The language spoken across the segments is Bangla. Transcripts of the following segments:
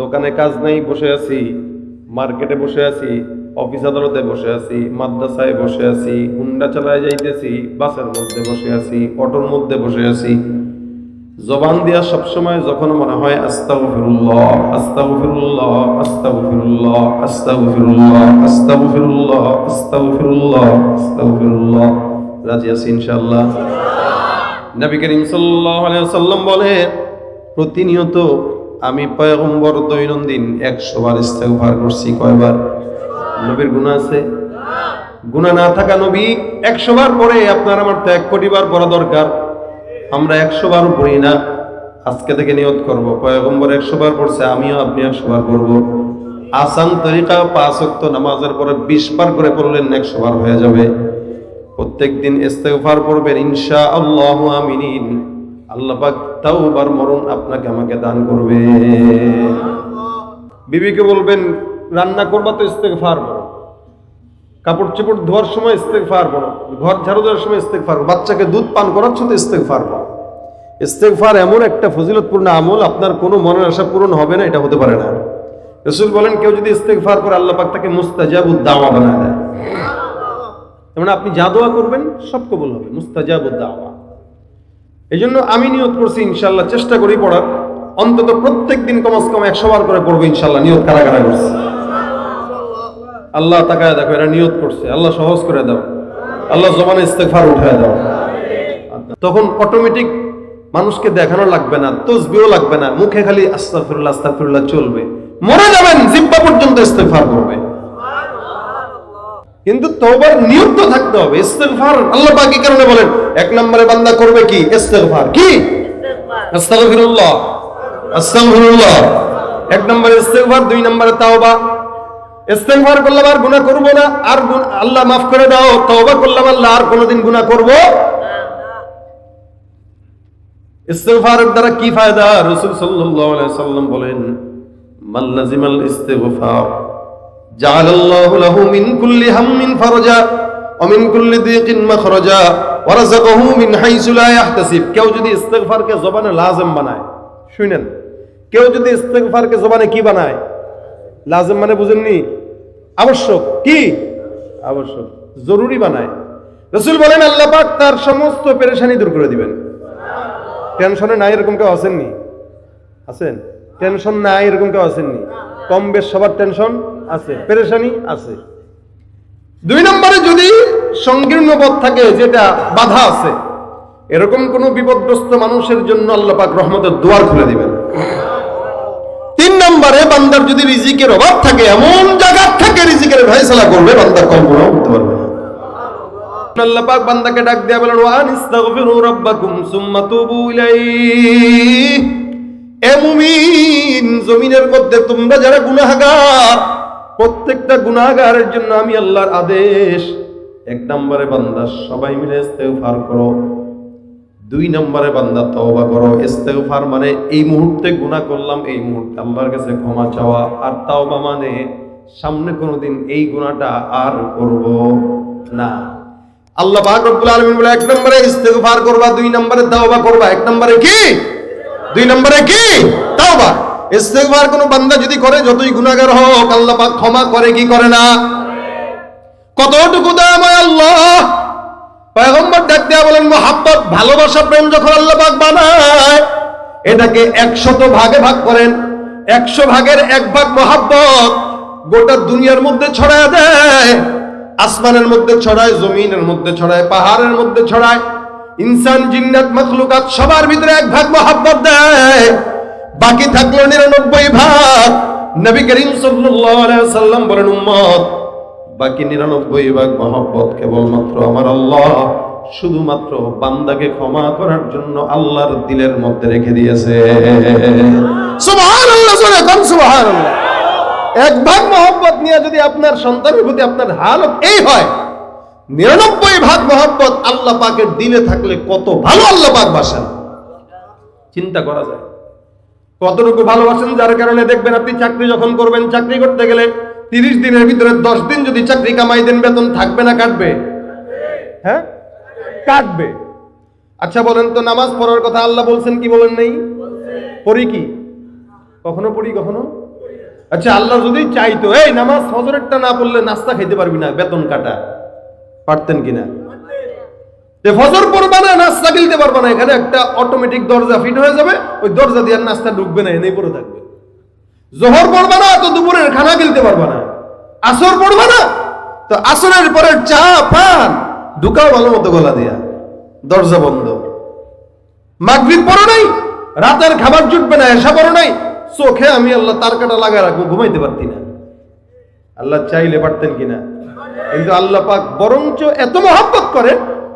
দোকানে কাজ নাই বসে আছি। মার্কেটে বসে আছি অফিস আদালতে বসে আছি মাদ্রাসায় বসে আছি হুন্ডা চালায় যাইতেছি বাসের মধ্যে বসে আছি অটোর মধ্যে বসে আছি। জবান দিয়া সবসময় যখন মনে হয় আস্তাগফিরুল্লাহ আস্তাগফিরুল্লাহ আস্তাগফিরুল্লাহ আস্তাগফিরুল্লাহ আস্তাগফিরুল্লাহ আস্তাগফিরুল্লাহ আস্তাগফিরুল্লাহ। রাজি আছি ইনশাআল্লাহ? নবী করিম সাল্লাল্লাহু আলাইহি ওয়াসাল্লাম বলে প্রতিনিয়ত আমি পয়গম্বর দৈনন্দিন একশো বার ইস্তেগফার করছি কয়বার? নবীর গুনাহ আছে? গুনাহ না থাকা নবী একশো বার পরে আপনার আমার তো এক কোটি বার পড়া দরকার। আমরা একশো বারও পড়ি না। আজকে থেকে নিয়ত করব, পয়গম্বর একশো বার পড়ছে, আমিও আপনি একশো বার করব আসান তরিকা পাঁচ ওয়াক্ত নামাজের পরে বিশ বার করে পড়লেন একশো বার হয়ে যাবে। প্রত্যেক দিন ইস্তেগফার পড়বেন ইনশা আল্লাহ আমিনিন আল্লাহ পাক তাওবার মরণ আপনাকে আমাকে দান করবে। বিবিকে বলবেন, রান্না করবা তো ইস্তেগফার করো কাপড় চোপড় ধোয়ার সময় ইস্তেগফার করো ঘর ঝাড়ু দেওয়ার সময় ইস্তেগফার করো বাচ্চাকে দুধ পান করাচ্ছ তো ইস্তেগফার করো ইস্তেগফার এমন একটা ফজিলতপূর্ণ আমল, আপনার কোনো মনের আশা পূরণ হবে না, এটা হতে পারে না। রসুল বলেন, কেউ যদি ইস্তেক ফার করে, আল্লাহ পাক তাকে মুস্তাজাবুদ দাওয়া বানায় দেয়। যেমন আপনি যা দোয়া করবেন, সব কবুল হবে। মুস্তাজাবুদ দাওয়া। এই জন্য আমি নিয়ত করছি ইনশাল্লাহ চেষ্টা করি পড়ার। অন্তত প্রত্যেক দিন কমাস কম একশো বার করে পড়ব ইনশাল্লাহ নিয়ত কারা কারা করছে। আল্লাহ তাকায় দেখো, এরা নিয়ত করছে। আল্লাহ সহজ করে দাও। আল্লাহ জমানে ইস্তেফার উঠায় দাও। তখন অটোমেটিক মানুষকে দেখানো লাগবে না তসবিও লাগবে না। মুখে খালি আস্তাফিরুল্লাহ আস্তাফিরুল্লাহ চলবে। মরে যাবেন, জিব্বা পর্যন্ত ইস্তেফার করবে কিন্তু তওবার নিয়ত থাকতে হবে ইস্তেগফার আল্লাহ পাক কি কারণে বলেন? এক নম্বরে বান্দা করবে কি? ইস্তেগফার। কি? আস্তাগফিরুল্লাহ। আস্তাগফিরুল্লাহ। এক নম্বরে ইস্তেগফার দুই নম্বরে তাওবা। ইস্তেগফার করলাম আর গুনাহ করব না আর আল্লাহ মাফ করে দাও তওবা করলাম আল্লাহ আর কোনোদিন গুনাহ করব ইস্তেগফারের দ্বারা কি ফায়দা? রাসূল সাল্লাল্লাহু আলাইহি সাল্লাম বলেন মান লাজিমাল ইস্তেগফার। جعل الله له من كل هم فرجا ومن كل ضيق مخرجا ورزقه من حيث لا يحتسب কেউ যদি ইস্তেগফারকে জবানে লাজম বানায় শুনেন কেউ যদি ইস্তেগফারকে জবানে কি বানায় লাজম মানে বুঝেননি আবশ্যক কি আবশ্যক জরুরি বানায় রসুল বলেন আল্লাহ পাক তার সমস্ত পেরেশানি দূর করে দিবেন টেনশনে নাই এরকম কেউ আছেননি আছেন টেনশন নাই এরকম কেউ আসেননি কম বেশ সবার টেনশন আছে। পেরেশানি আছে। দুই নম্বরে যদি সংকীর্ণ পথ থাকে যেটা বাধা আছে এরকম কোন বিপদগ্রস্ত মানুষের জন্য আল্লাহ পাক রহমতের দুয়ার খুলে দিবেন। তিন নম্বরে বান্দার যদি রিজিকের অভাব থাকে এমন জায়গা থেকে রিজিকের ফয়সালা করবে বান্দার কল্পনাও করতে পারবে না। আল্লাহ পাক বান্দাকে ডাক দেয়া বলেন ওয়ান ইস্তাগফিরু রাব্বাকুম সুম্মা তুবু ইলাইহি। জমিনের মধ্যে তোমরা যারা গুনাহগার, প্রত্যেকটা গুনাহগারের জন্য আমি আল্লাহর আদেশ। এক নম্বরে বান্দা, সবাই মিলে ইস্তেগফার করো। দুই নম্বরে বান্দা, তওবা করো। ইস্তেগফার মানে এই মুহূর্তে গুনাহ করলাম, এই মুহূর্তে আল্লাহর কাছে ক্ষমা চাওয়া। আর তাওবা মানে সামনে কোনোদিন এই গুনাহটা আর করব না। আল্লাহ পাক রব্বুল আলামিন বলে, এক নম্বরে ইস্তেগফার করবা, দুই নম্বরে তাওবা করবা। এক নম্বরে কি? দুই নম্বরে কি? তাওবা। ইস্তেগফার কোন বান্দা যদি করে, যতই গুনাহগার হোক, আল্লাহ পাক ক্ষমা করে, কি করে না? কতটুকু দয়াময় আল্লাহ? পয়গম্বর ডাক দেয়া বলেন, মোহাব্বত, ভালোবাসা, প্রেম যখন আল্লাহ পাক বানায়, এটাকে একশত ভাগে ভাগ করেন। একশো ভাগের এক ভাগ মোহাব্বত গোটা দুনিয়ার মধ্যে ছড়ায় দেয়। আসমানের মধ্যে ছড়ায়, জমিনের মধ্যে ছড়ায়, পাহাড়ের মধ্যে ছড়ায়। ইনসান, জিন্নাত, মখলুকাত সবার ভিতরে এক ভাগ মোহাব্বত দেয়। বাকি থাকল নিরানব্বই ভাগ। নবী করিম সাল্লাম বলেন, উম্মত, বাকি নিরানব্বই ভাগ মহব্বত কেবলমাত্র আমার আল্লাহ। শুধুমাত্র বান্দাকে ক্ষমা করার জন্য আল্লাহর দিলের মধ্যে রেখে দিয়েছে। এক ভাগ মহব্বত নিয়ে যদি আপনার সন্তানের প্রতি আপনার হালত এই হয় নিরানব্বই ভাগ মহব্বত আল্লাহ পাকের দিলে থাকলে কত ভালো আল্লাহ পাক বাসেন? চিন্তা করা যায়। কতটুকু ভালোবাসেন যার কারণে দেখবেন আপনি চাকরি যখন করবেন, চাকরি করতে গেলে তিরিশ দিনের ভিতরে দশ দিন যদি চাকরি কামাই দেন, বেতন থাকবে না, কাটবে? হ্যাঁ? কাটবে। আচ্ছা বলেন তো নামাজ পড়ার কথা আল্লাহ বলছেন, কি বলেন নেই? পড়ি কি? কখনো পড়ি, কখনো? আচ্ছা আল্লাহ যদি চাইতো, এই নামাজ হজরেরটা না পড়লে নাস্তা খাইতে পারবি না, বেতন কাটা। পারতেন কিনা? যে পড়বা না, নাস্তা গিলতে পারবা না, এখানে একটা অটোমেটিক দরজা ফিট হয়ে যাবে, ওই দরজা দিয়ে নাস্তা ঢুকবে না, এনেই পড়ে থাকবে। জোহর পড়বা না, তো দুপুরের খানা গিলতে পারবা না। আসর পড়বা না, তো আসরের পরে চা, পান, ঢুকাও ভালো মতো গলা দিয়া, দরজা বন্ধ। মাগরিব পড়ো নাই, রাতের খাবার জুটবে না এসা পড়ো নাই, চোখে আমি আল্লাহ তার কাটা লাগায় রাখব, ঘুমাইতে পারতি না। আল্লাহ চাইলে পারতেন কিনা? কিন্তু আল্লাহ পাক বরঞ্চ এত মহাব্বত করে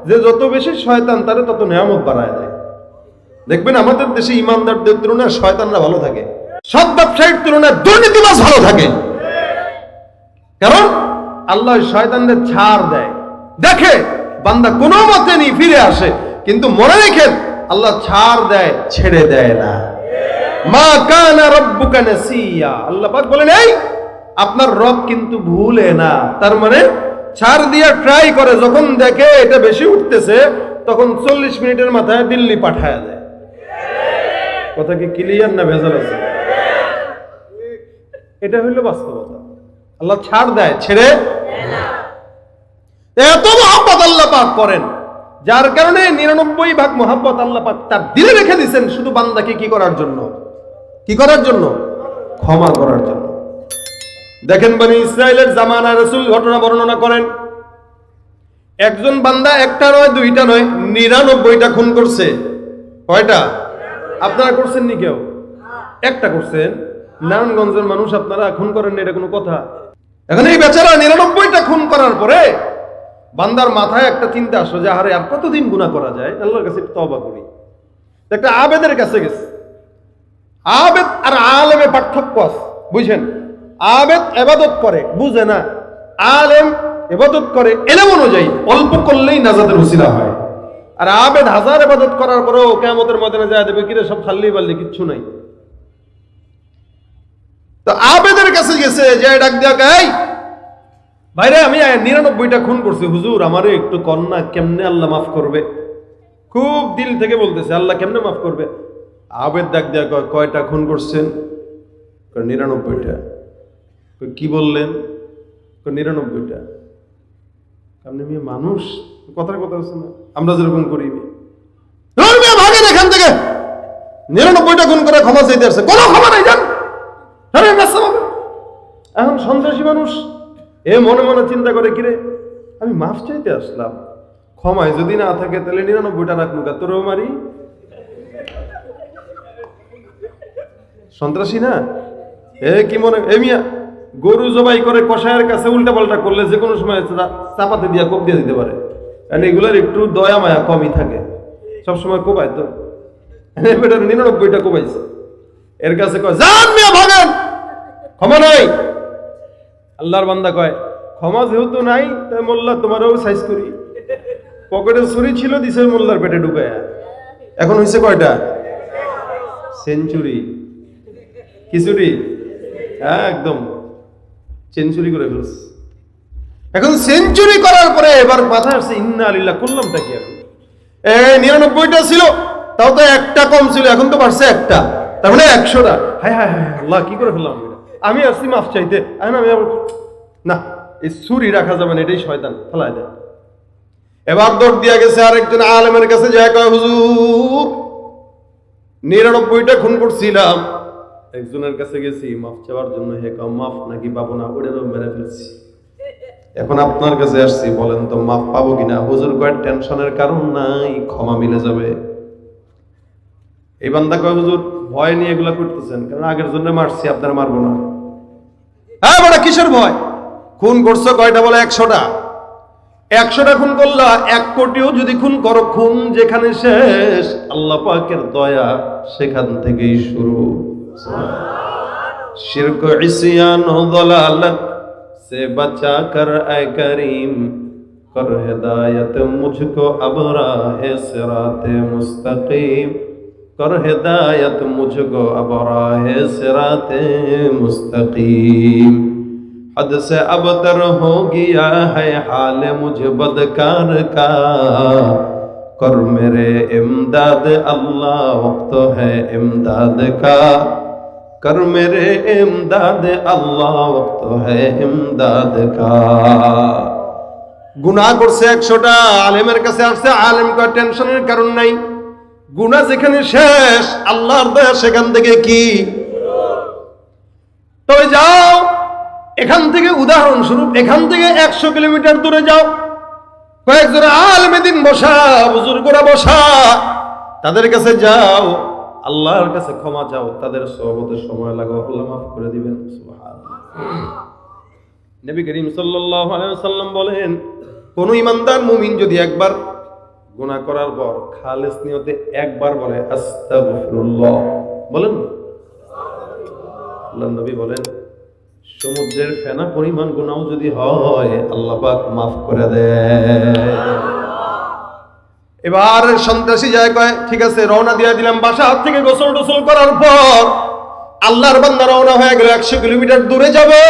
যে যত বেশি শয়তান তারে তত নিয়ামত বাড়ায় দেয়। দেখবেন আমাদের দেশে ইমানদারদের তুলনায় শয়তানরা ভালো থাকে। সৎ ব্যবসায়ীর তুলনায় দুর্নীতিবাজ ভালো থাকে। কারণ আল্লাহ শয়তানদের ছাড় দেয়। দেখে বান্দা কোনো মতে নি ফিরে আসে, কিন্তু মনে রেখেন আল্লাহ ছাড় দেয়, ছেড়ে দেয় না। মা কানা রব্বুকা নাসিয়া। আল্লাহ পাক বলেন, এই আপনার রব কিন্তু ভুলে না। তার মানে ছাড় দিয়ে ট্রাই করে, যখন দেখে এটা বেশি উঠতেছে, তখন চল্লিশ মিনিটের মাথায় দিল্লি পাঠায় দেয়। কথা কি ক্লিয়ার না ভেজাল আছে? এটা হইল বাস্তবতা। আল্লাহ ছাড় দেয়, ছেড়ে এত মহাব্বত আল্লাহ পাক করেন, যার কারণে নিরানব্বই ভাগ মহাব্বত আল্লাহ পাক তার দিলে রেখে দিছেন, শুধু বান্দাকে কি করার জন্য? কি করার জন্য? ক্ষমা করার জন্য। দেখেন বানি ইসরায়েলের জামানা রসুল ঘটনা বর্ণনা করেন। একজন বান্দা একটা নয়, দুইটা নয়, নিরানব্বইটা খুন করছে। কয়টা? আপনারা করছেন নি কেউ? একটা করছেন। নারায়ণগঞ্জের মানুষ আপনারা খুন করেন এটা কোনো কথা? এখন এই বেচারা নিরানব্বইটা খুন করার পরে বান্দার মাথায় একটা চিন্তা আসলো যে, আরে, আর কতদিন গুণা করা যায়? আল্লাহর কাছে তবা করি। একটা আবেদের কাছে গেছে। আবেদ আর আলেমে পার্থক্য আছে বুঝছেন আবেদ এবাদত করে, বুঝে না। আলেম এবাদত করে, এলেম অনুযায়ী অল্প করলেই নাজাদের উসিলা হয়। আর আবেদ হাজার এবাদত করার পরেও কেমতের ময়দানে যায় দেবে কিরে, সব খাল্লি পাল্লি কিচ্ছু নাই। তো আবেদের কাছে গেছে, যে ডাক দিয়া এই, ভাইরে, আমি নিরানব্বইটা খুন করছি, হুজুর আমারে একটু কন্যা কেমনে আল্লাহ মাফ করবে? খুব দিল থেকে বলতেছে, আল্লাহ কেমনে মাফ করবে? আবেদ ডাক দেয়া কয়, কয়টা খুন করছেন? নিরানব্বইটা। কি বললেন? নিরানব্বইটা। আপনি মেয়ে মানুষ? কথার কথা হচ্ছে না। আমরা যেরকম করি। ভাগেন এখান থেকে। নিরানব্বইটা খুন করে ক্ষমা চাইতে আসছে। কোনো ক্ষমা নাই হবে। এখন সন্ত্রাসী মানুষ, এ মনে মনে চিন্তা করে, কিরে, আমি মাফ চাইতে আসলাম। ক্ষমায় যদি না থাকে, তাহলে নিরানব্বইটা রাখব তোরও মারি? সন্ত্রাসী না? এ কি মনে, এ মিয়া গরু জবাই করে কষায়ের কাছে উল্টা পাল্টা করলে যে কোনো সময় চাপাতে দিয়া কোপ দিয়ে দিতে পারে। এগুলোর একটু দয়া মায়া কমই থাকে। সবসময় কোপায় তো। বেটার নিরানব্বইটা কোপাইছে। এর কাছে কয় ক্ষমা নাই। আল্লাহর বান্দা কয়, ক্ষমা যেহেতু নাই, তাই মোল্লা তোমারও সাইজ করি। পকেটে ছুরি ছিল, দিছে মোল্লার পেটে ঢুকায়। এখন হয়েছে কয়টা? সেঞ্চুরি খিচুড়ি। হ্যাঁ একদম। সেঞ্চুরি করে ফেলছে। এখন সেঞ্চুরি করার পরে এবার মাথায় আসছে, ইন্না আলিল্লাহ করলামটা কি এখন? নিরানব্বইটা ছিল, তাও তো একটা কম ছিল, এখন তো বাড়ছে একটা। তার মানে একশোটা। হায় হ্যাঁ হ্যাঁ আল্লাহ, কি করে ফেললাম আমি আসছি মাফ চাইতে। আমি না, এই ছুরি রাখা যাবে না, এটাই শয়তান ফেলায় দেয় এবার দৌড় দিয়া গেছে আরেকজন আলেমের কাছে, যায় কয়, হুজুর, নিরানব্বইটা খুন করছিলাম। একজনের কাছে গেছি, মাফ চাওয়ার জন্য হে কাউ মাফ নাকি পাবো না? ওটারও মেরে ফেলছি। এখন আপনার কাছে আসছি, বলেন তো মাফ পাবো কিনা? হুজুর কয়, টেনশনের কারণ নাই, ক্ষমা মিলে যাবে। এই বান্দা কয়, হুজুর, ভয় নিয়ে এগুলা করতেছেন কারণ আগের জন্য মারছি, আপনার মারবো না। হ্যাঁ বড় কিসের ভয়? খুন করছ কয়টা বলে? একশোটা? একশোটা খুন করলা, এক কোটিও যদি খুন করো, খুন যেখানে শেষ, আল্লাহ পাকের দয়া সেখান থেকেই শুরু। शिरक इसियान दलालत, से बचा कर ऐ करीम। कर हिदायत मुझको अब राह सिरात मुस्तकीम। कर हिदायत मुझको अब राह सिरात मुस्तकीम। हद से अबतर हो गया है हाल मुझ बदकार का। कर मेरे इमदाद, अल्लाह वक्त है इमदाद का। کر میرے امداد আল্লাহ وقت ہے امداد গুনাহ করছে একশোটা, আলেমের কাছে আসছে, আলেম কয়, টেনশনের কারণ নাই। গুনা যেখানে শেষ, আল্লাহর দয়া সেখান থেকে কি? তবে যাও, এখান থেকে উদাহরণস্বরূপ, এখান থেকে একশো কিলোমিটার দূরে যাও। কয়েকজন আলমেদিন বসা, বুজুর্গরা বসা, তাদের কাছে যাও। আল্লাহর কাছে ক্ষমা চাও, তাদের সহবতে সময় লাগাও। আল্লাহ মাফ করে দিবেন। নবী করিম ওয়াসাল্লাম বলেন, কোন ইমানদার মুমিন যদি একবার গুনাহ করার পর খালেস নিয়তে একবার বলে, আস্তাগফিরুল্লাহ বলেন আল্লাহ নবী বলেন, সমুদ্রের ফেনা পরিমাণ গুনাহ যদি হয়, আল্লাহ পাক মাফ করে দেয় এবার সন্ত্রাসী যায় কয়, ঠিক আছে, রওনা দিয়ে দিলাম বাসা থেকে গোসল টোসল করার পর। আল্লাহর বান্দা রওনা হয়ে গেল একশো কিলোমিটার দূরে যাবে।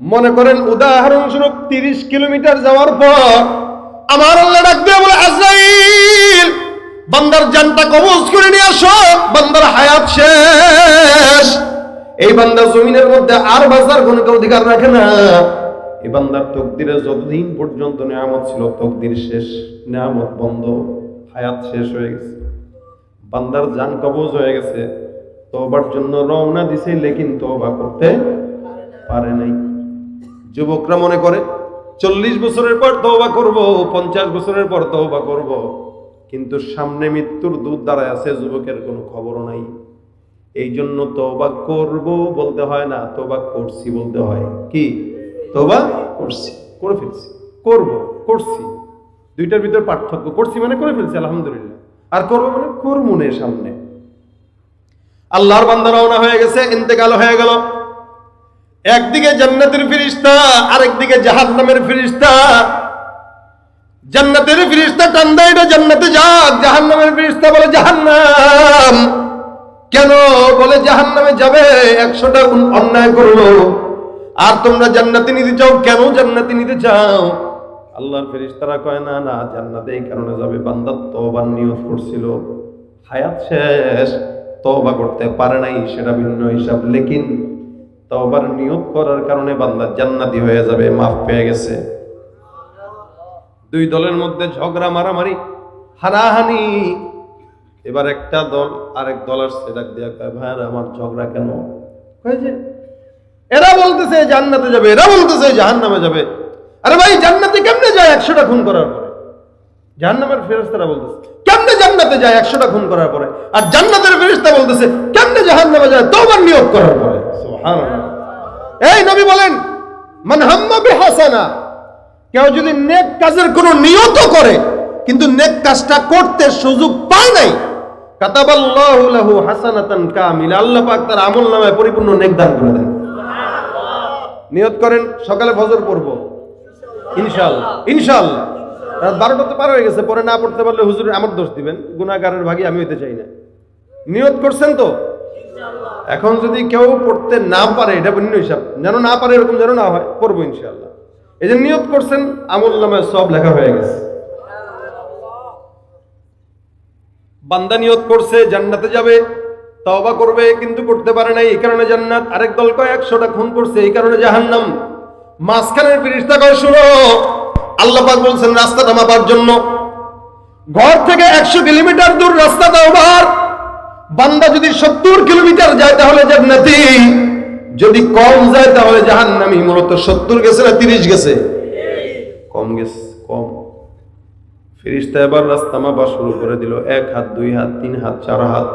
মনে করেন উদাহরণস্বরূপ তিরিশ কিলোমিটার যাওয়ার পর আমার আল্লাহ ডাক দিয়ে বলে, আজরাইল, বান্দার জানটা কবজ করে নিয়ে আসো, বান্দার হায়াত শেষ। এই বান্দা জমিনের মধ্যে আর বাজার কোনো অধিকার রাখে না। এই বান্দার তকদিরে যতদিন পর্যন্ত নিয়ামত ছিল, তকদির শেষ, নিয়ামত বন্ধ, হায়াত শেষ হয়ে গেছে। বান্দার জান কবজ হয়ে গেছে। তোবার জন্য রওনা দিছে, লেকিন তোবা করতে পারে নাই। যুবকরা মনে করে, চল্লিশ বছরের পর তওবা করব, পঞ্চাশ বছরের পর তওবা করব। কিন্তু সামনে মৃত্যুর দূর দাঁড়ায় আছে, যুবকের কোনো খবরও নাই। এই জন্য তওবা করব বলতে হয় না, তওবা করছি বলতে হয়। কি? তওবা করছি, করে ফেলছি। করব, করছি। দুইটার ভিতর পার্থক্য করছি মানে করে ফেলছি, আলহামদুলিল্লাহ। আর করব মানে করব নে সামনে। আল্লাহর বান্দা রওনা হয়ে গেছে, ইন্তেকাল হয়ে গেল। একদিকে জান্নাতের ফিরিস্তা, আরেকদিকে জাহান্নামের ফিরিস্তা। জান্নাতের ফিরিস্তা টান্দা এটা জান্নাতে যাক। জাহান্নামের ফিরিস্তা বলে জাহান্নাম। কেন বলে জাহান্নামে যাবে? একশোটা অন্যায় করল। আর তোমরা জান্নাতে নিতে চাও? কেন জান্নাতে নিতে চাও? আল্লাহর ফেরিস্তারা কয়, না না, জান্নাতে এই কারণে যাবে। বান্দার তওবার নিয়ত করছিল। হায়াত শেষ। তওবা করতে পারে নাই, সেটা ভিন্ন হিসাব। লেকিন তওবার নিয়ত করার কারণে বান্দা জান্নাতি হয়ে যাবে, মাফ পেয়ে গেছে। দুই দলের মধ্যে ঝগড়া, মারামারি, হানাহানি। এবার একটা দল, আরেক দলের সেটাক দিয়া কয়, ভাইয়ার, আমার ঝগড়া কেন? যে এরা বলতেছে জান্নাতে যাবে, এরা বলতেছে জাহান্নামে যাবে। আরে ভাই, জান্নাতে কেমনে যায় একশোটা খুন করার পরে? জাহান্নামের ফেরেস্তারা বলতেছে, কেমনে জান্নাতে যায় একশোটা খুন করার পরে? আর জান্নাতের ফেরেস্তা বলতেছে, কেমনে জাহান্নামে যায় তোবার নিয়োগ করার পরে? এই নবী বলেন, মান হাম্মা বিহাসানা। কেউ যদি নেক কাজের কোনো নিয়ত করে, কিন্তু নেক কাজটা করতে সুযোগ পায় নাই, কাতাবাল্লাহু লাহু হাসানাতান কামিলা। আল্লাহ পাক তার আমল নামায় পরিপূর্ণ নেক দান করে দেন। নিয়ত করেন, সকালে ফজর পড়ব। ইনশাআল্লাহ। ইনশাল্লাহ রাত বারোটা তো পার হয়ে গেছে, পরে না পড়তে পারলে হুজুর আমার দোষ দিবেন, গুনাহগারের ভাগে আমি হইতে চাই না। নিয়ত করছেন তো? এখন যদি কেউ পড়তে না পারে, এটা ভিন্ন হিসাব। যেন না পারে, এরকম যেন না হয়, পড়ব ইনশাল্লাহ এই যে নিয়ত করছেন, আমল নামায় সব লেখা হয়ে গেছে। বান্দা নিয়ত করছে, জান্নাতে যাবে তওবা করবে, কিন্তু করতে পারে নাই এই কারণে জান্নাত আরেক দল কয়, একশোটা খুন করছে, এই কারণে জাহান্নাম। মাঝখানের ফিরিস্তা কয় শুনো। আল্লাহ পাক বলছেন রাস্তাটা মাপার জন্য। ঘর থেকে একশো কিলোমিটার দূর রাস্তা দাও বার বান্দা যদি সত্তর কিলোমিটার যায়, তাহলে জান্নাতি। যদি কম যায়, তাহলে জাহান্নামি। মূলত সত্তর গেছে না তিরিশ গেছে? কম গেছে, কম। ফিরিস্তা এবার রাস্তা মাপা শুরু করে দিল। এক হাত, দুই হাত, তিন হাত, চার হাত।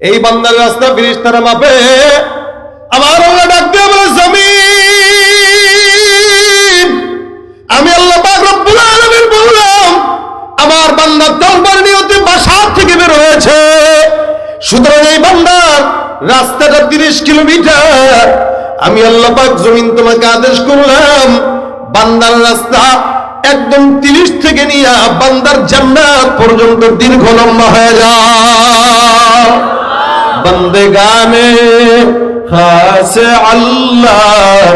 এই বান্দার রাস্তা ফিরিস্তারা মাপে। আমার আল্লাহ ডাক দিয়ে বলে, জমিন। আমি আল্লাহ রব্বুল আলামিন বললাম, আমার বান্দা তওবার নিয়তে বাসার থেকে বের হয়েছে। সুতরাং এই বান্দার রাস্তাটা 30 কিলোমিটার। আমি আল্লাহ পাক জমিন তোমাকে আদেশ করলাম, বান্দার রাস্তা একদম 30 থেকে নিয়ে বান্দার জান্নাত পর্যন্ত দীর্ঘ লম্বা হয়ে যায় বন্দেগানে খাস আল্লাহ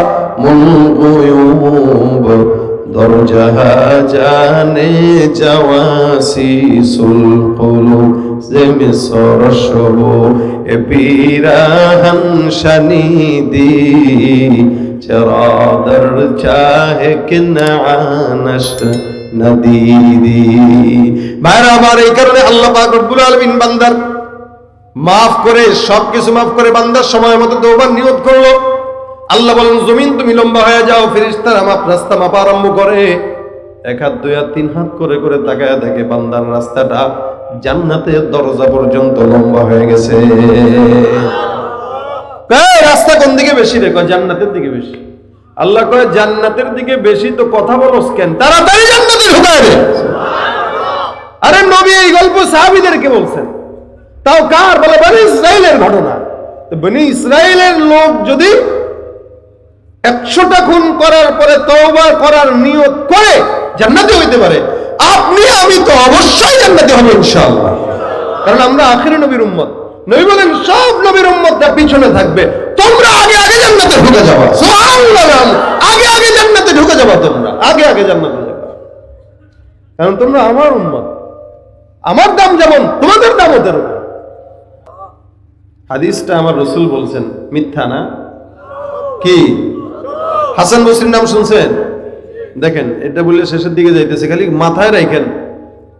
মুনগুয়ুব দরজাহা জানে যাওয়াসি সুলকুলু যে মিসর শব এ পীরাহন শনিদি চরাদর চাহে কিনানশ নদীদি ভাইরা আমার এই কারণে আল্লাহ পাক রব্বুল আলামিন বান্দার মাফ করে, সবকিছু মাফ করে বান্দার সময় মতো তওবার নিয়ত করল। আল্লাহ বলেন, জমিন তুমি লম্বা হয়ে যাও, ফেরেশতারা মাপ, রাস্তা মাপা আরম্ভ করে। এক হাত, দুই হাত, তিন হাত করে করে তাকায় দেখে বান্দার রাস্তাটা জান্নাতের দরজা পর্যন্ত লম্বা হয়ে গেছে। রাস্তা কোন দিকে বেশি রে? কয়, জান্নাতের দিকে বেশি। আল্লাহ কয়, জান্নাতের দিকে বেশি তো কথা বলো কেন? তাড়াতাড়ি জান্নাতে ঢুকায় রে আরে নবী এই গল্প সাহাবীদেরকে বলছেন। তাও কার? বলে বনি ইসরায়েলের ঘটনা। বনি ইসরায়েলের লোক যদি একশোটা খুন করার পরে তওবা করার নিয়ত করে, জান্নাতে হইতে পারে। আপনি, আমি তো অবশ্যই জান্নাতে হব ইনশাআল্লাহ। কারণ আমরা আখিরি নবীর উম্মত। নবী বলেন, সব নবীর উম্মতটা পিছনে থাকবে। তোমরা আগে আগে জান্নাতে ঢুকে যাবা। আগে আগে জান্নাতে ঢুকে যাবা তোমরা। আগে আগে জান্নাতে যাবা। কারণ তোমরা আমার উম্মত। আমার দাম যেমন, তোমাদের দামও তেরকম হাদিসটা আমার রসুল বলছেন, মিথ্যা না? কি? হাসান বসরির নাম শুনছেন? দেখেন, এটা বললে শেষের দিকে যাইতেছে, খালি মাথায় রাখেন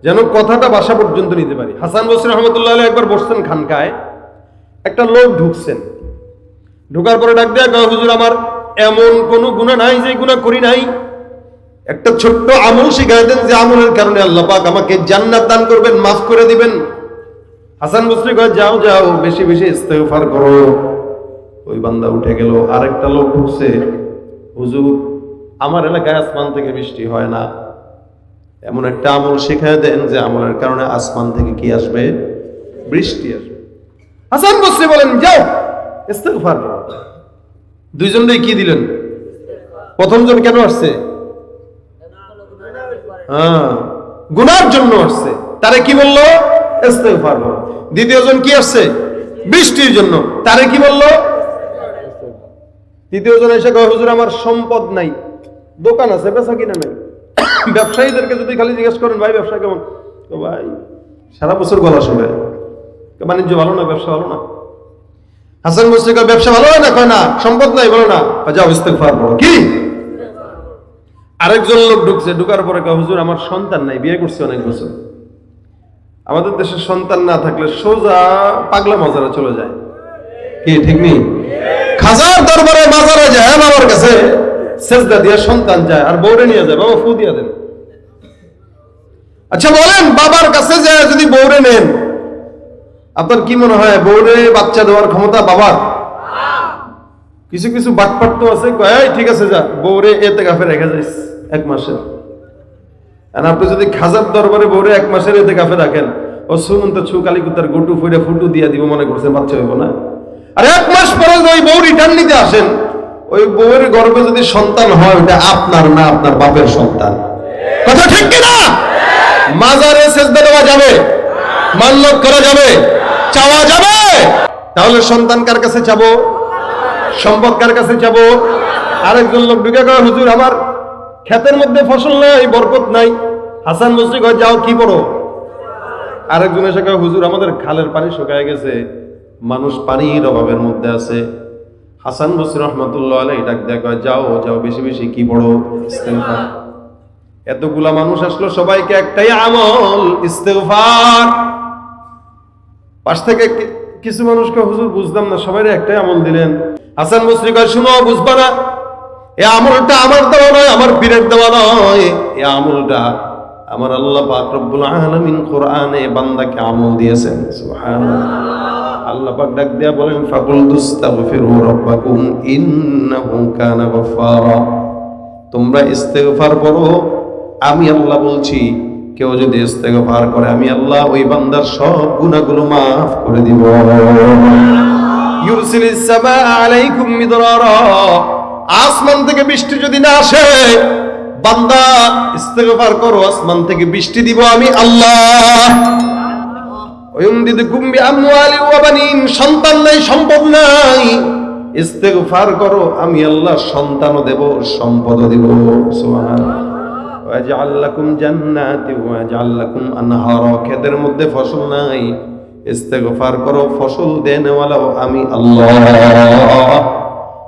যেন কথাটা বাসা পর্যন্ত নিতে পারি। হাসান বসরি রহমতুল্লাহ একবার বসছেন খানকায়, একটা লোক ঢুকছেন। ঢুকার পরে ডাক দেয়া হুজুর, আমার এমন কোন গুণা নাই যে গুণা করি নাই? একটা ছোট্ট আমল শিখাই দেন, যে আমলের কারণে আল্লাহ পাক আমাকে জান্নাত দান করবেন, মাফ করে দিবেন। হাসান বসরি কয়, যাও যাও, বেশি বেশি ইস্তেগফার করো। ওই বান্দা উঠে গেল, আরেকটা লোক ঢুকছে। হুজুর, আমার এলাকায় আসমান থেকে বৃষ্টি হয় না। এমন একটা আমল শিখায় দেন যে আমলের কারণে আসমান থেকে কি আসবে? বৃষ্টি আসবে। হাসান বসরি বলেন, যাও, ইস্তেগফার করো। দুইজনই কি দিলেন? প্রথমজন কেন আসছে? হ্যাঁ গুনার জন্য আসছে। তারে কি বলল? ইস্তেগফার করো। দ্বিতীয় জন কি আসছে? বৃষ্টির জন্য। তারে কি বলল? তৃতীয় জন এসে কয়, হুজুর, আমার সম্পদ নাই। দোকান আছে, বেচা কিনা নাই। ব্যবসায়ীদেরকে যদি খালি জিজ্ঞেস করেন, ভাই, ব্যবসা কেমন? তো ভাই, সারা বছর গলা শুনে। বাণিজ্য ভালো না, ব্যবসা ভালো না? হাসান মুসলিক ব্যবসা ভালো হয় না? কয়, না, সম্পদ নাই। বলো, না। যাও, ইস্তেগফার করো। কি? আরেকজন লোক ঢুকছে, ঢুকার পরে কয়, হুজুর, আমার সন্তান নাই, বিয়ে করছে অনেক বছর। আমাদের দেশে সন্তান না থাকলে সোজা পাগলা মজারা চলে যায়। কি, ঠিক নেই? খাজার দরবারে বাজারে যায়, বাবার কাছে সেজদা দিয়ে সন্তান যায় আর বউরে নিয়ে যায়, বাবা ফু দিয়ে দেন। আচ্ছা বলেন, বাবার কাছে যায় যদি বউরে নেন, আপনার কি মনে হয়, বউরে বাচ্চা দেওয়ার ক্ষমতা বাবার? কিছু কিছু বাটপাট তো আছে ঠিক আছে, যা, বউরে এতে গাফে রেখে যাইস, এক মাসের। আর আপনি যদি খাজার দরবারে বউরে এক মাসের এতে গাফে রাখেন, ও শুনুন তো ছু কালী কুত্তার গুটু ফুইরে ফুটু দিয়ে দিব, মনে করছেন বাচ্চা হইব না? আর এক মাস পরে ওই বউ রিটার্ন নিতে আসেন, ওই বউয়ের গর্ভে যদি সন্তান হয় ওটা আপনার না আপনার বাপের সন্তান। কথা ঠিক কিনা মাজারে সেজদা দেওয়া যাবে মান্যত করা যাবে, চাওয়া যাবে। তাহলে সন্তান কার কাছে চাবো? সম্পদ কার কাছে চাবো? আরেকজন লোক ঢুকে কয়, হুজুর, আমার ক্ষেতের মধ্যে ফসল নাই, বরকত নাই। হাসান বসরি কয় যাও, কি করো আরেকজন এসে কয়, হুজুর, আমাদের খালের পানি শুকায় গেছে। মানুষ পানির অভাবের মধ্যে আছে। হাসান বসরি রহমতুল্লাহ আলাই ডাক কয়, যাও যাও, বেশি বেশি, কি পড়ো? এতগুলা মানুষ আসলো, সবাইকে একটাই আমল, ইস্তেগফার। পাশ থেকে কিছু মানুষকে হুজুর, বুঝলাম না সবাই একটাই আমল দিলেন। হাসান বসরি কয়, শুনো, বুঝবা না, এ আমলটা আমার দেওয়া নয়, আমার পীরের দেওয়া নয়। এ আমলটা আমার আল্লাহ পাক রব্বুল আলামিন কোরআনে বান্দাকে আমল দিয়েছেন। আল্লাহ পাক ডাক দিয়া বলেন ফাকুল দুস্তাগফিরু রাব্বাকুম, ইন্নাহু কানা গফফারা। তোমরা ইস্তেগফার করো, আমি আল্লাহ বলছি, কেউ যদি ইস্তেগফার করে, আমি আল্লাহ ওই বান্দার সব গুনাহগুলো মাফ করে দিব। ইউরসিলিস সামা আলাইকুম মিদরারা। আসমান থেকে বৃষ্টি যদি না আসে বান্দা, ইস্তেগফার করো, আসমান থেকে বৃষ্টি দিব আমি আল্লাহ। সন্তান নাই, সম্পদ নাই। করো, আমি আল্লাহ সন্তানও সম্পদও ক্ষেতের মধ্যে ফসল নাই। ইস্তেগফার করো, ফসল দেনওয়ালাও আমি আল্লাহ।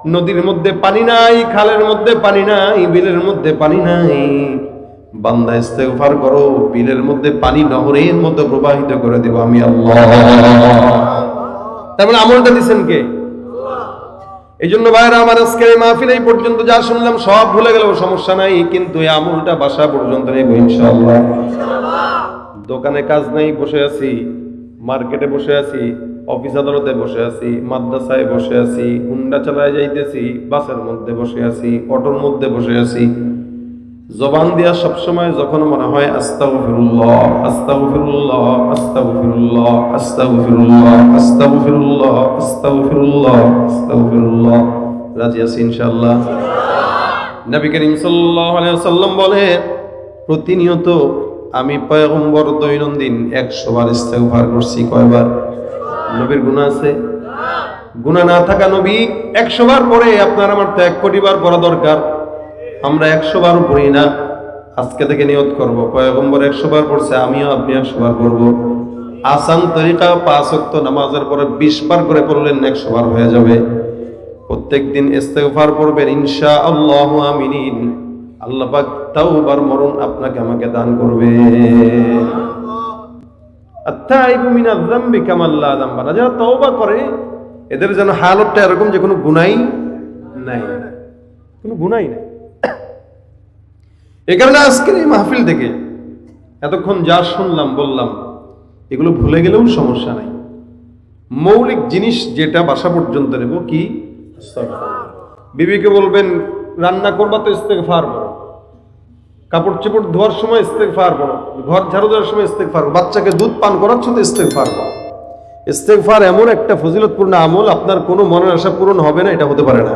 নদীর মধ্যে পানি নাই, খালের মধ্যে পানি নাই, বিলের মধ্যে পানি নাই। বান্দা ইস্তেগফার করো, বিলের মধ্যে পানি নহরের মধ্যে প্রবাহিত করে দেব আমি আল্লাহ। তার মানে আমলটা দিছেন কে? এই জন্য ভাইরা, আমার আজকের এই মাহফিল এই পর্যন্ত যা শুনলাম সব ভুলে গেলেও সমস্যা নাই, কিন্তু এই আমলটা বাসা পর্যন্ত নেব ইনশাআল্লাহ। দোকানে কাজ নাই, বসে আছি, মার্কেটে বসে আছি অফিস আদালতে বসে আছি, মাদ্রাসায় বসে আছি হুন্ডা চালায় যাইতেছি, বাসের মধ্যে বসে আছি, অটোর মধ্যে বসে আছি। জবান দিয়া সবসময় যখন মনে হয়, আস্তাগফিরুল্লাহ আস্তাগফিরুল্লাহ আস্তাগফিরুল্লাহ আস্তাগফিরুল্লাহ আস্তাগফিরুল্লাহ আস্তাগফিরুল্লাহ আস্তাগফিরুল্লাহ। রাজি আছি ইনশাআল্লাহ? নবী করিম সাল্লাল্লাহু আলাইহি ওয়াসাল্লাম বলে, প্রতিনিয়ত আমি পয়গম্বর দৈনন্দিন 100 বার ইস্তেগফার করছি কয়বার? নবীর গুনাহ আছে? গুনাহ না থাকা নবী 100 বার পরে আপনার আমার তো এক কোটি বার পড়া দরকার। আমরা একশো বারও পড়ি না। আজকে থেকে নিয়ত করব। পয়গম্বর একশো বার পড়ছে, আমিও আপনি একশো বার করব আসান তরিকা পাঁচ অক্ত নামাজের পরে বিশ বার করে পড়লেন, একশো বার হয়ে যাবে। প্রত্যেক দিন ইস্তেগফার পড়বেন ইনশা আল্লাহ আমিনিন আল্লাহ তাও তাওবার মরণ আপনাকে আমাকে দান করবে। যারা তওবা করে, এদের যেন হালতটা এরকম যে কোনো গুনাই নাই। কোনো গুনাই নাই। এ কারণে আজকের এই মাহফিল থেকে এতক্ষণ যা শুনলাম, বললাম, এগুলো ভুলে গেলেও সমস্যা নাই। মৌলিক জিনিস যেটা বাসা পর্যন্ত নেব কি? বিবিকে বলবেন, রান্না করবা তো ইস্তেগফার করো কাপড় চোপড় ধোয়ার সময় ইস্তেগফার করো ঘর ঝাড়ু দেওয়ার সময় ইস্তেগফার করো বাচ্চাকে দুধ পান করাচ্ছ তো ইস্তেগফার করো ইস্তেগফার এমন একটা ফজিলতপূর্ণ আমল, আপনার কোনো মনের আশা পূরণ হবে না, এটা হতে পারে না।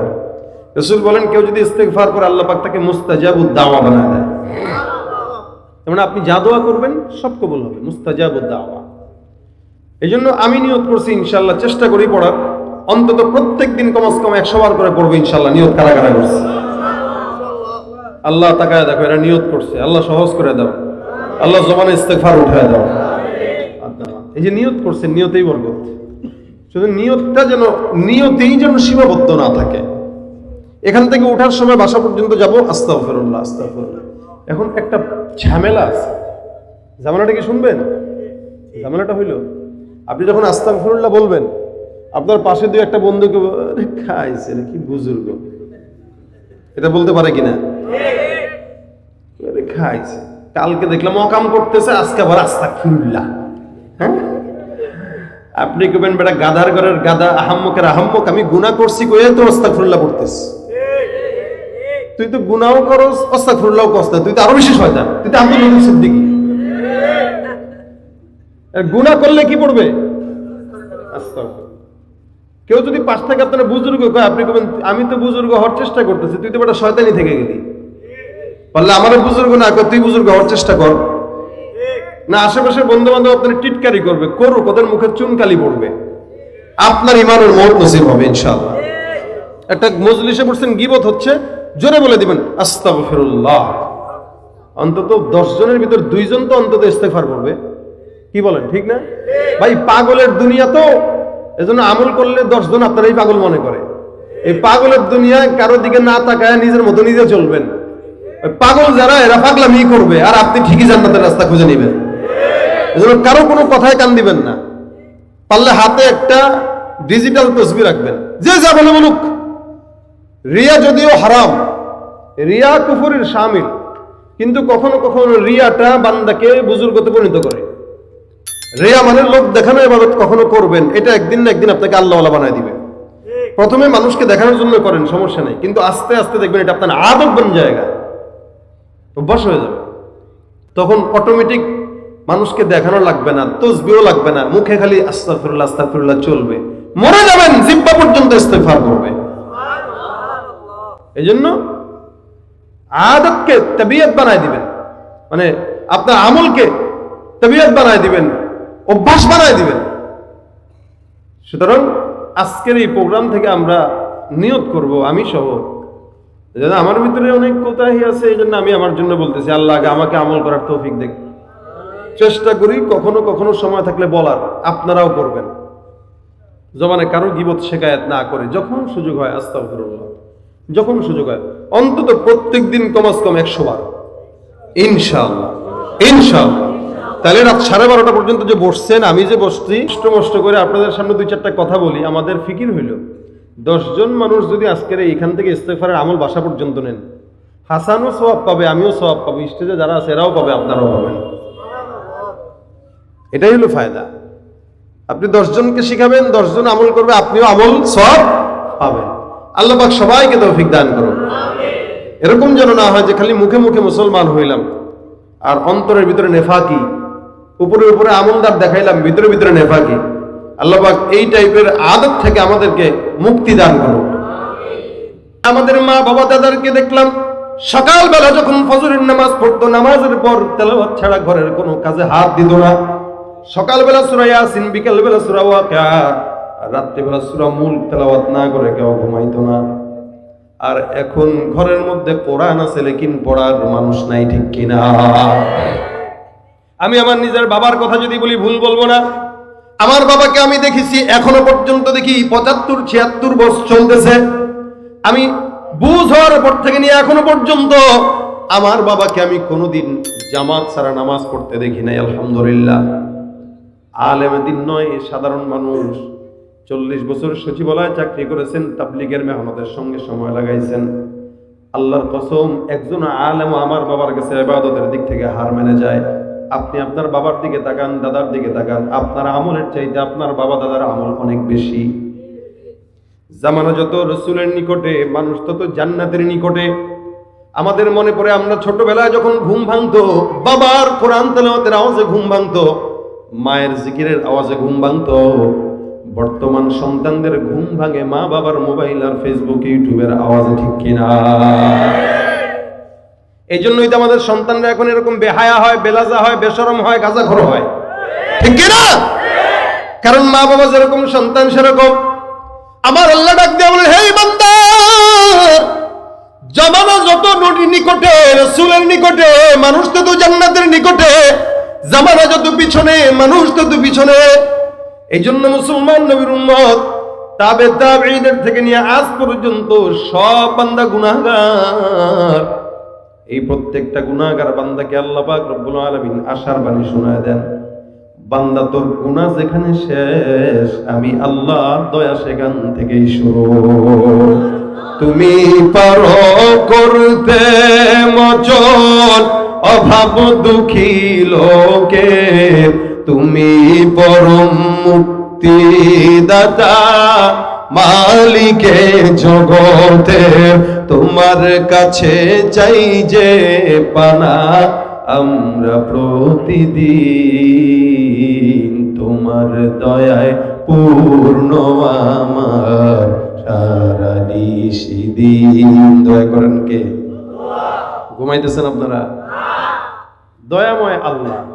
রসুল বলেন, কেউ যদি ইস্তেগফার করে, আল্লাহ পাক তাকে মুস্তাজাবুদ দাওয়া বানায় দেয়। যেমন আপনি যা দোয়া করবেন, সব কবুল হবে, মুস্তাজাবুদ দাওয়া। এই জন্য আমি নিয়ত করছি ইনশাল্লাহ চেষ্টা করি পড়ার। অন্তত প্রত্যেক দিন কমাস কম একশো বার করে পড়ব ইনশাল্লাহ নিয়ত কারা কারা করছে। আল্লাহ তাকায় দেখো, এরা নিয়ত করছে। আল্লাহ সহজ করে দাও। আল্লাহ জমানে ইস্তেকফার উঠায় দাও। এই যে নিয়ত করছে, নিয়তেই বরকত। শুধু নিয়তটা যেন, নিয়তেই যেন সীমাবদ্ধ না থাকে। এখান থেকে ওঠার সময় বাসা পর্যন্ত যাব, আস্তাগফিরুল্লাহ আস্তাগফিরুল্লাহ। এখন একটা ঝামেলা আছে। ঝামেলাটা কি শুনবেন? ঝামেলাটা হইল, আপনি যখন আস্তাগফিরুল্লাহ বলবেন, আপনার পাশে দুই একটা বন্ধুকে খাইছে কি বুজুর্গ। এটা বলতে পারে কিনা? খাইছে কালকে দেখলাম অকাম করতেছে, আজকে আবার আস্তাগফিরুল্লাহ হ্যাঁ? আপনি কবেন বেটা গাধার ঘরের গাধা আহাম্মকের আহাম্মক, আমি গুনাহ করছি কয়ে তো আস্তাগফিরুল্লাহ পড়তেছ তুই তো গুনাও করস আস্তাগফিরুল্লাহ করস তুই তো আরও বেশি শয়তান। তুই তো আব্দুল গুনাহ করলে কি পড়বে। কেউ যদি পাশ থেকে, আপনার বুজুর্গ কয়, আপনি কবেন আমি তো বুজুর্গ হওয়ার চেষ্টা করতেছি, তুই তো বেটা শয়তানি থেকে গেলি। বললে আমার বুজুর্গ না কর তুই বুজুর্গ, হওয়ার চেষ্টা কর। না, আশেপাশে বন্ধু বান্ধব আপনার টিটকারি করবে, করুক, ওদের মুখে চুনকালি পড়বে। আপনার ইমানের মত নসিব হবে, ইনশাআল্লাহ। একটা মজলিসে বসছেন গিবত হচ্ছে, জোরে বলে দিবেন, আস্তাগফিরুল্লাহ। অন্তত দশ জনের ভিতর দুইজন তো অন্তত ইস্তেফার করবে। কি বলেন, ঠিক না? ভাই, পাগলের দুনিয়া তো এজন্য আমল করলে দশ জন আপনারাই পাগল মনে করে। এই পাগলের দুনিয়া কারও দিকে না তাকায় নিজের মতো নিজে চলবেন। পাগল যারা, এরা পাগলামি করবে, আর আপনি ঠিকই জান্নাতের রাস্তা খুঁজে নেবেন। এজন্য কারও কোনো কথায় কান দিবেন না। পারলে হাতে একটা ডিজিটাল তসবি রাখবেন। যে যা বলে বলুক। রিয়া যদিও হারাম, রিয়া কুফুরের শামিল কিন্তু কখনো কখনো রিয়াটা বান্দাকে বুজুর্গতে পরিণত করে। রিয়া মানে লোক দেখানো এবাদত কখনো করবেন, এটা একদিন না একদিন আপনাকে আল্লাহওয়ালা বানায় দিবে। প্রথমে মানুষকে দেখানোর জন্য করেন, সমস্যা নেই। কিন্তু আস্তে আস্তে দেখবেন এটা আপনার আদব বন জায়গা। অভ্যাস হয়ে যাবে। তখন অটোমেটিক মানুষকে দেখানো লাগবে না তসবিও লাগবে না, মুখে খালি আস্তাফিরুল্লাহ আস্তাফিরুল্লাহ চলবে। মরে যাবেন, জিব্বা পর্যন্ত ইস্তেফার করবে। এই জন্য আদতকে তবিয়ত বানায় দিবেন। মানে আপনার আমলকে তবিয়ত বানায় দিবেন, অভ্যাস বানায় দিবেন। সুতরাং আজকের এই প্রোগ্রাম থেকে আমরা নিয়ত করব, আমি সহ যেন আমার ভিতরে অনেক কোথায় আছে এই জন্য আমি আমার জন্য বলতেছি, আল্লাহ আগে আমাকে আমল করার তৌফিক দেখ। চেষ্টা করি কখনো কখনো সময় থাকলে বলার, আপনারাও করবেন। জমানে কারও গিবত শেখায়াত না করে, যখন সুযোগ হয়, আস্তাগফিরুল্লাহ। যখন সুযোগ হয়, অন্তত প্রত্যেক দিন কমাস কম একশো বার। ইনশাআল্লাহ ইনশাআল্লাহ। তাহলে রাত সাড়ে বারোটা পর্যন্ত যে বসছেন, আমি যে বসছি, কষ্ট মষ্ট করে আপনাদের সামনে দুই চারটা কথা বলি, আমাদের ফিকির হইল। দশজন মানুষ যদি আজকের এইখান থেকে ইস্তেফারের আমল বাসা পর্যন্ত নেন, হাসানও সবাব পাবে, আমিও সবাব পাবো, স্টেজে যারা আছে এরাও পাবে, আপনারাও পাবেন। এটাই হলো ফায়দা। আপনি দশজনকে শিখাবেন, দশজন আমল করবে, আপনিও আমল সব পাবেন। আল্লাহ পাক সবাইকে তৌফিক দান করুন। এরকম যেন না হয় যে খালি মুখে মুখে মুসলমান হইলাম, আর অন্তরের ভিতরে নেফাকি, উপরে উপরে আমলদার দেখাইলাম, ভিতরে ভিতরে নেফাকি। আল্লাহ পাক এই টাইপের আদত থেকে আমাদেরকে মুক্তি দান করুন। আমাদের মা বাবা দাদারকে দেখলাম, সকালবেলা যখন ফজরের নামাজ পড়তো, নামাজের পর তেলাওয়াত ছাড়া ঘরের কোনো কাজে হাত দিত না। সকালবেলা সূরা ইয়াসিন, বিকেলবেলা সূরা ওয়াকিয়া, আর রাত্রিবেলা সুরা মূল তেলাওয়াত না করে কেউ ঘুমাইতো না। আর এখন ঘরের মধ্যে কোরআন আছে, লেকিন পড়ার মানুষ নাই, ঠিক কিনা? আমি আমার নিজের বাবার কথা যদি বলি, ভুল বলব না। আমার বাবাকে আমি দেখেছি, এখনও পর্যন্ত দেখি পঁচাত্তর, ছিয়াত্তর বছর চলতেছে। আমি বুঝ হওয়ার পর থেকে নিয়ে এখনও পর্যন্ত আমার বাবাকে আমি কোনোদিন জামাত ছাড়া নামাজ পড়তে দেখি নাই, আলহামদুলিল্লাহ। আলেম দিন নয়, সাধারণ মানুষ। চল্লিশ বছর সচিবালয় চাকরি করেছেন, তাবলিগের মেহনতের সঙ্গে সময় লাগাইছেন। আল্লাহর কসম, একজন আলেম আমার বাবার কাছে ইবাদতের দিক থেকে হার মেনে যায়। আপনি আপনার বাবার দিকে তাকান, দাদার দিকে তাকান, আপনার আমলের চাইতে আপনার বাবা, দাদার আমল অনেক বেশি। জামানা যত রসুলের নিকটে, মানুষ তত জান্নাতের নিকটে। আমাদের মনে পড়ে আমরা ছোটবেলায় যখন ঘুম ভাঙতো, বাবার কোরআন তেলাওয়াতের আওয়াজে ঘুম ভাঙতো, মায়ের জিকিরের আওয়াজে ঘুম ভাঙতো। বর্তমান সন্তানদের ঘুম ভাঙে মা বাবার মোবাইল আর ফেসবুক ইউটিউবের আওয়াজে ঠিক কিনা? এই জন্যই তো আমাদের সন্তানরা এখন এরকম বেহায়া হয়, বেলাজা হয়, বেসরম হয়, গাঁজাখর হয়। ঠিক না কারণ মা বাবা যেরকম সন্তান, সেরকম। আমার আল্লাহ ডাক দিয়ে বলে হে বান্দা, জামানা যত নদী নিকটে, রসুলের নিকটে, মানুষ তত জান্নাতের নিকটে, জামানা যত পিছনে, মানুষ তত পিছনে। এই জন্য মুসলমান নবীর উম্মত, তাবে তাবেঈদের থেকে নিয়ে আজ পর্যন্ত সব বান্দা গুনাহগার। এই প্রত্যেকটা গুনাহগার বান্দাকে আল্লাহ পাক রব্বুল আলামিন আশার বাণী শোনায় দেন। বান্দা, তোর গুনাহ যেখানে শেষ, আমি আল্লাহর দয়া সেখান থেকেই শুরু। তুমি পারো করতে মচন অভাব দুঃখী লোকে। তুমি পরম মুক্তি দাতা মালিকে জগতে তোমার কাছে চাই যে পানা, আমরা প্রতিদিন তোমার দয়ায় পূর্ণ আমার সারা দিন। দয়া করেন কে? ঘুমাইতেছেন আপনারা? দয়াময় আল্লাহ।